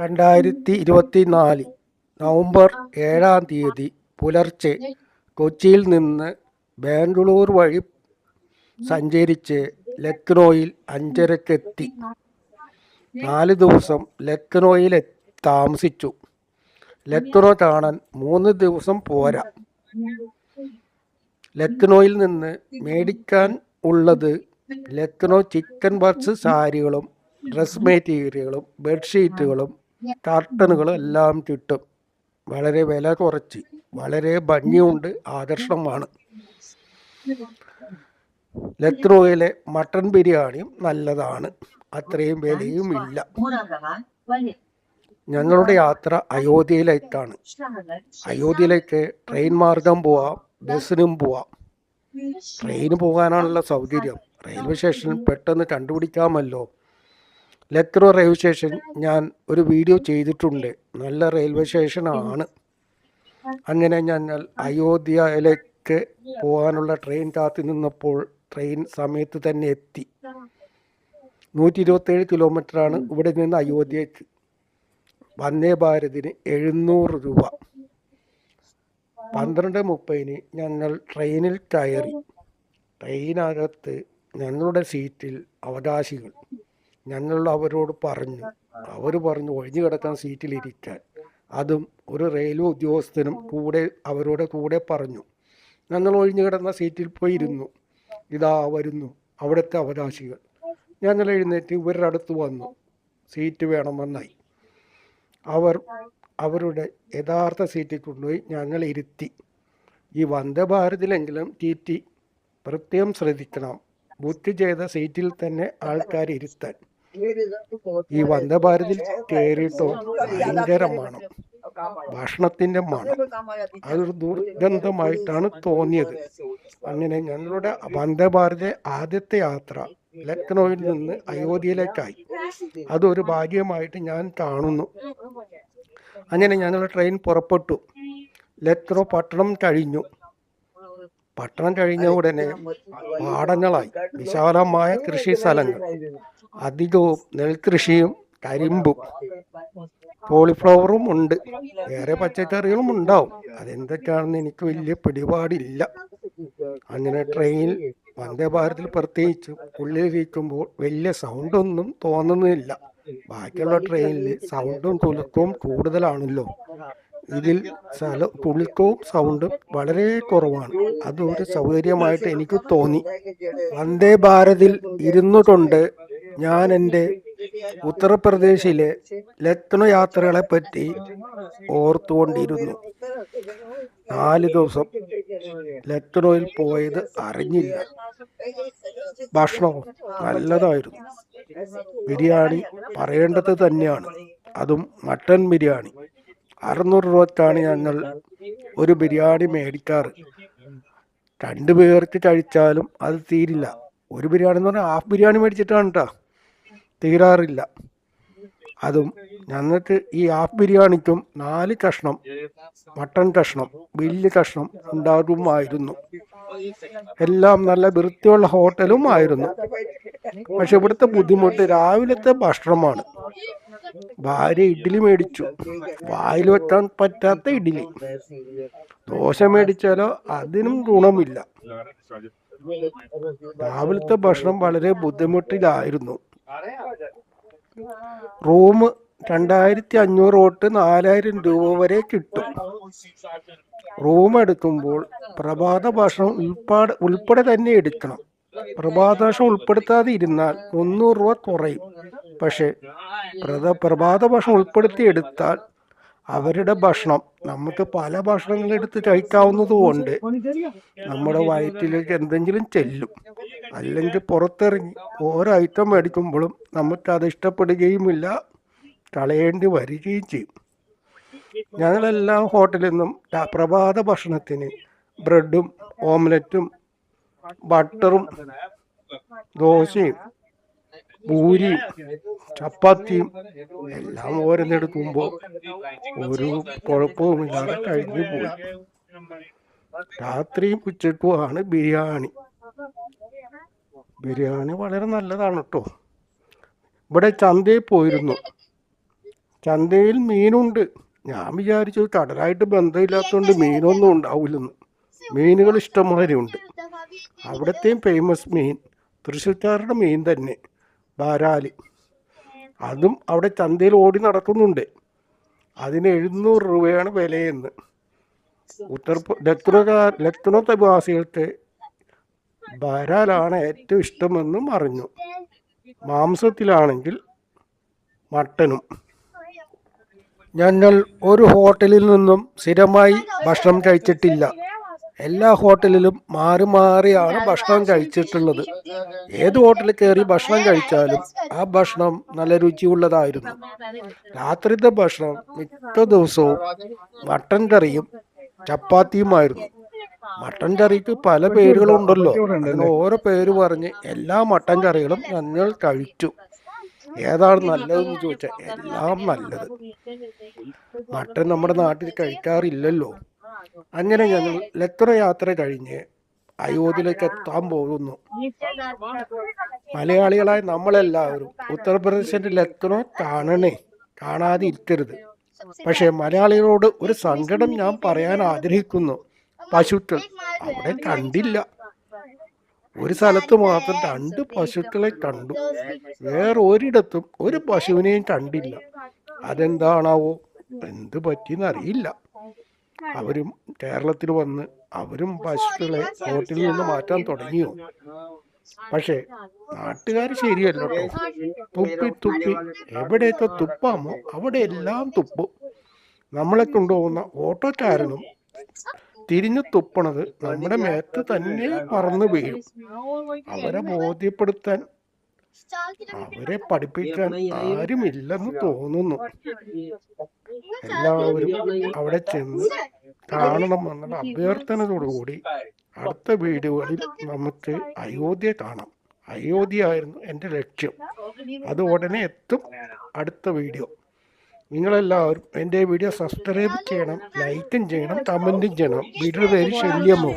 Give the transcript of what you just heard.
രണ്ടായിരത്തി ഇരുപത്തി നാല് നവംബർ ഏഴാം തീയതി പുലർച്ചെ കൊച്ചിയിൽ നിന്ന് ബാംഗ്ലൂർ വഴി സഞ്ചരിച്ച് ലക്നോയിൽ അഞ്ചരക്കെത്തി. നാല് ദിവസം ലക്നോയിൽ താമസിച്ചു. ലക്നോ കാണാൻ മൂന്ന് ദിവസം പോരാ. ലക്നോയിൽ നിന്ന് മേടിക്കാൻ ഉള്ളത് ലക്നോ ചിക്കൻ ബർസ് സാരികളും ഡ്രസ് മെറ്റീരിയലുകളും ബെഡ്ഷീറ്റുകളും കർട്ടനുകളും എല്ലാം കിട്ടും വളരെ വില കുറച്ച് വളരെ ഭംഗിയുണ്ട് ആകർഷണമാണ്. ലക്നോയിലെ മട്ടൺ ബിരിയാണിയും നല്ലതാണ് അത്രയും വിലയും ഇല്ല. ഞങ്ങളുടെ യാത്ര അയോധ്യയിലേക്കാണ്. അയോധ്യയിലേക്ക് ട്രെയിൻ മാർഗം പോവാം ബസ്സിനും പോവാം. ട്രെയിന് പോകാനാണല്ലോ സൗകര്യം. റെയിൽവേ സ്റ്റേഷനിൽ പെട്ടെന്ന് കണ്ടുപിടിക്കാമല്ലോ. ലക്നോ റെയിൽവേ സ്റ്റേഷൻ ഞാൻ ഒരു വീഡിയോ ചെയ്തിട്ടുണ്ട്. നല്ല റെയിൽവേ സ്റ്റേഷനാണ്. അങ്ങനെ ഞാൻ അയോധ്യയിലേക്ക് പോകാനുള്ള ട്രെയിൻ കാത്തു നിന്നപ്പോൾ ട്രെയിൻ സമയത്ത് തന്നെ എത്തി. നൂറ്റി ഇരുപത്തേഴ് കിലോമീറ്ററാണ് ഇവിടെ നിന്ന് അയോധ്യയ്ക്ക് വന്ദേ ഭാരതിന് എഴുന്നൂറ് രൂപ. പന്ത്രണ്ട് മുപ്പതിന് ഞങ്ങൾ ട്രെയിനിൽ കയറി. ട്രെയിനകത്ത് ഞങ്ങളുടെ സീറ്റിൽ അവകാശികൾ. ഞങ്ങൾ അവരോട് പറഞ്ഞു. അവർ പറഞ്ഞു ഒഴിഞ്ഞു കിടക്കാൻ സീറ്റിലിരിക്കാൻ. അതും ഒരു റെയിൽവേ ഉദ്യോഗസ്ഥനും കൂടെ അവരുടെ കൂടെ പറഞ്ഞു. ഞങ്ങൾ ഒഴിഞ്ഞു കിടന്ന സീറ്റിൽ പോയി ഇരുന്നു ഇതാ വരുന്നു. അവിടുത്തെ അവകാശികൾ. ഞങ്ങൾ എഴുന്നേറ്റ് ഇവരുടെ അടുത്ത് വന്നു. സീറ്റ് വേണമെന്നായി. അവർ അവരുടെ യഥാർത്ഥ സീറ്റിൽ കൊണ്ടുപോയി ഞങ്ങൾ ഇരുത്തി. ഈ വന്ദേ ഭാരതിലെങ്കിലും ടി ടി പ്രത്യേകം ശ്രദ്ധിക്കണം. ബുക്ക് ചെയ്ത സീറ്റിൽ തന്നെ ആൾക്കാർ ഇരുത്താൻ. ഈ വന്ദേ ഭാരതിൽ കയറിയിട്ടോ ഭയങ്കര മണം. ഭക്ഷണത്തിന്റെ മണം. അതൊരു ദുർഗന്ധമായിട്ടാണ് തോന്നിയത്. അങ്ങനെ ഞങ്ങളുടെ വന്ദേ ഭാരത് ആദ്യത്തെ യാത്ര ലക്നൌവിൽ നിന്ന് അയോധ്യയിലേക്കായി. അതൊരു ഭാഗ്യമായിട്ട് ഞാൻ കാണുന്നു. അങ്ങനെ ഞങ്ങൾ ട്രെയിൻ പുറപ്പെട്ടു. ലക്നോ പട്ടണം കഴിഞ്ഞു. പട്ടണം കഴിഞ്ഞ ഉടനെ പാടങ്ങളായി. വിശാലമായ കൃഷി സ്ഥലങ്ങൾ. അധികവും നെൽകൃഷിയും കരിമ്പും കോളിഫ്ലവറും ഉണ്ട്. വേറെ പച്ചക്കറികളും ഉണ്ടാവും. അതെന്തൊക്കെയാണെന്ന് എനിക്ക് വലിയ പിടിപാടില്ല. അങ്ങനെ ട്രെയിനിൽ വന്ദേ ഭാരതിൽ പ്രത്യേകിച്ച് ഉള്ളിലിരിക്കുമ്പോൾ വലിയ സൗണ്ടൊന്നും തോന്നുന്നില്ല. ബാക്കിയുള്ള ട്രെയിനിൽ സൗണ്ടും കുലുക്കവും കൂടുതലാണല്ലോ. ഇതിൽ സ്ഥല കുലുക്കവും സൗണ്ടും വളരെ കുറവാണ്. അതൊരു സൗകര്യമായിട്ട് എനിക്ക് തോന്നി. വന്ദേ ഭാരതിൽ ഇരുന്നു കൊണ്ട് ഞാൻ എന്റെ ഉത്തർപ്രദേശിലെ ലക്നോ യാത്രകളെ പറ്റി ഓർത്തുകൊണ്ടിരുന്നു. നാല് ദിവസം ലക്നോയിൽ പോയത് അറിഞ്ഞില്ല. ഭക്ഷണവും നല്ലതായിരുന്നു. ബിരിയാണി പറയേണ്ടത് തന്നെയാണ്. അതും മട്ടൻ ബിരിയാണി. അറുന്നൂറ് രൂപക്കാണ് ഞങ്ങൾ ഒരു ബിരിയാണി മേടിക്കാറ്. രണ്ട് പേർക്ക് കഴിച്ചാലും അത് തീരില്ല. ഒരു ബിരിയാണി എന്ന് പറഞ്ഞാൽ ഹാഫ് ബിരിയാണി മേടിച്ചിട്ടാണ് കേട്ടോ തീരാറില്ല. അതും ഞങ്ങൾക്ക് ഈ ഹാഫ് ബിരിയാണിക്കും നാല് കഷ്ണം മട്ടൺ കഷ്ണം വലിയ കഷ്ണം ഉണ്ടാകുമായിരുന്നു. എല്ലാം നല്ല വൃത്തിയുള്ള ഹോട്ടലും ആയിരുന്നു. പക്ഷെ ഇവിടുത്തെ ബുദ്ധിമുട്ട് രാവിലത്തെ ഭക്ഷണമാണ്. ഭാര്യ ഇഡ്ഡലി മേടിച്ചു. വായിൽ വെക്കാൻ പറ്റാത്ത ഇഡ്ഡലി. ദോശ മേടിച്ചാലോ അതിനും ഗുണമില്ല. രാവിലത്തെ ഭക്ഷണം വളരെ ബുദ്ധിമുട്ടിലായിരുന്നു. റൂം രണ്ടായിരത്തി അഞ്ഞൂറ് തൊട്ട് നാലായിരം രൂപ വരെ കിട്ടും. റൂം എടുക്കുമ്പോൾ പ്രഭാത ഭക്ഷണം ഉൾപ്പാട് ഉൾപ്പെടെ തന്നെ എടുക്കണം. പ്രഭാത ഭക്ഷണം ഉൾപ്പെടുത്താതെ ഇരുന്നാൽ മുന്നൂറ് രൂപ കുറയും. പക്ഷേ പ്രഭാത ഭക്ഷണം ഉൾപ്പെടുത്തി എടുത്താൽ അവരുടെ ഭക്ഷണം നമുക്ക് പല ഭക്ഷണങ്ങൾ എടുത്ത് കഴിക്കാവുന്നത് കൊണ്ട് നമ്മുടെ വയറ്റിലേക്ക് എന്തെങ്കിലും ചെല്ലും. അല്ലെങ്കിൽ പുറത്തിറങ്ങി ഓരോ ഐറ്റം മേടിക്കുമ്പോഴും നമുക്കത് ഇഷ്ടപ്പെടുകയുമില്ല. കളയേണ്ടി വരികയും ചെയ്യും. ഞങ്ങളെല്ലാം ഹോട്ടലിൽ നിന്നും പ്രഭാത ഭക്ഷണത്തിന് ബ്രെഡും ഓംലറ്റും ബട്ടറും ദോശയും പൂരിയും ചപ്പാത്തിയും എല്ലാം ഓരോന്നെടുക്കുമ്പോൾ ഒരു കുഴപ്പവുമില്ലാതെ കഴിഞ്ഞു പോയി. രാത്രിയും ഉച്ചക്കുമാണ് ബിരിയാണി. ബിരിയാണി വളരെ നല്ലതാണ് കേട്ടോ. ഇവിടെ ചന്തയിൽ പോയിരുന്നു. ചന്തയിൽ മീനുണ്ട്. ഞാൻ വിചാരിച്ചു കടലായിട്ട് ബന്ധമില്ലാത്തതുകൊണ്ട് മീനൊന്നും ഉണ്ടാവില്ലെന്ന്. മീനുകൾ ഇഷ്ടംമാതിരി ഉണ്ട്. അവിടത്തെയും ഫേമസ് മീൻ. തൃശ്ശൂർക്കാരുടെ മീൻ തന്നെ. ധാരാലി അതും അവിടെ ചന്തയിൽ ഓടി നടക്കുന്നുണ്ട്. അതിന് എഴുന്നൂറ് രൂപയാണ് വിലയെന്ന്. ഉത്തർപ്ര ലക്നോ ലക്നോ നിവാസികൾക്ക് ബരാലാണ് ഏറ്റവും ഇഷ്ടമെന്നും അറിഞ്ഞു. മാംസത്തിലാണെങ്കിൽ മട്ടനും. ഞങ്ങൾ ഒരു ഹോട്ടലിൽ നിന്നും സ്ഥിരമായി ഭക്ഷണം കഴിച്ചിട്ടില്ല. എല്ലാ ഹോട്ടലിലും മാറി മാറിയാണ് ഭക്ഷണം കഴിച്ചിട്ടുള്ളത്. ഏത് ഹോട്ടലിൽ കയറി ഭക്ഷണം കഴിച്ചാലും ആ ഭക്ഷണം നല്ല രുചിയുള്ളതായിരുന്നു. രാത്രിത്തെ ഭക്ഷണം മിക്ക ദിവസവും മട്ടൻ കറിയും ചപ്പാത്തിയുമായിരുന്നു. മട്ടൻ കറിക്ക് പല പേരുകളുണ്ടല്ലോ. ഓരോ പേര് പറഞ്ഞ് എല്ലാ മട്ടൻ കറികളും ഞങ്ങൾ കഴിച്ചു. ഏതാണ് നല്ലതെന്ന് ചോദിച്ചാൽ എല്ലാം നല്ലത്. മട്ടൻ നമ്മുടെ നാട്ടിൽ കഴിക്കാറില്ലല്ലോ. അങ്ങനെ ഞങ്ങൾ എത്ര യാത്ര കഴിഞ്ഞ് അയോധ്യയിലേക്ക് എത്താൻ പോകുന്നു. മലയാളികളായ നമ്മളെല്ലാവരും ഉത്തർപ്രദേശിൽ എത്തണോ കാണണേ കാണാതെ പക്ഷെ മലയാളികളോട് ഒരു സങ്കടം ഞാൻ പറയാൻ ആഗ്രഹിക്കുന്നു. പശുക്കൾ. അവിടെ കണ്ടില്ല. ഒരു സ്ഥലത്ത് മാത്രം രണ്ട് പശുക്കളെ കണ്ടു. വേറെ ഒരിടത്തും ഒരു പശുവിനെയും കണ്ടില്ല. അതെന്താണാവോ? എന്ത് പറ്റിയെന്ന് അറിയില്ല. അവരും കേരളത്തിൽ വന്ന് അവരും പശുക്കളെ റോട്ടിൽ നിന്ന് മാറ്റാൻ തുടങ്ങിയോ? പക്ഷേ നാട്ടുകാർ ശരിയല്ലോ തുപ്പി തുപ്പി എവിടെയൊക്കെ തുപ്പാമോ അവിടെ എല്ലാം തുപ്പും. നമ്മളെ കൊണ്ടുപോകുന്ന ഓട്ടോക്കാരനും തിരിഞ്ഞു തുപ്പണത് നമ്മുടെ മേത്ത് തന്നെ പറന്നു വീഴും. അവരെ ബോധ്യപ്പെടുത്താൻ അവരെ പഠിപ്പിക്കാൻ ആരുമില്ലെന്ന് തോന്നുന്നു. എല്ലാവരും അവിടെ ചെന്ന് കാണണം കാണണമെന്നുള്ള അഭ്യർത്ഥനയോടുകൂടി അടുത്ത വീഡിയോകളിൽ നമുക്ക് അയോധ്യ കാണാം. അയോധ്യയായിരുന്നു എന്റെ ലക്ഷ്യം. അത് ഉടനെ എത്തും അടുത്ത വീഡിയോ. നിങ്ങളെല്ലാവരും എന്റെ വീഡിയോ സബ്സ്ക്രൈബ് ചെയ്യണം ലൈക്കും ചെയ്യണം കമന്റും ചെയ്യണം. വീഡിയോ പേര് ശല്യമോ?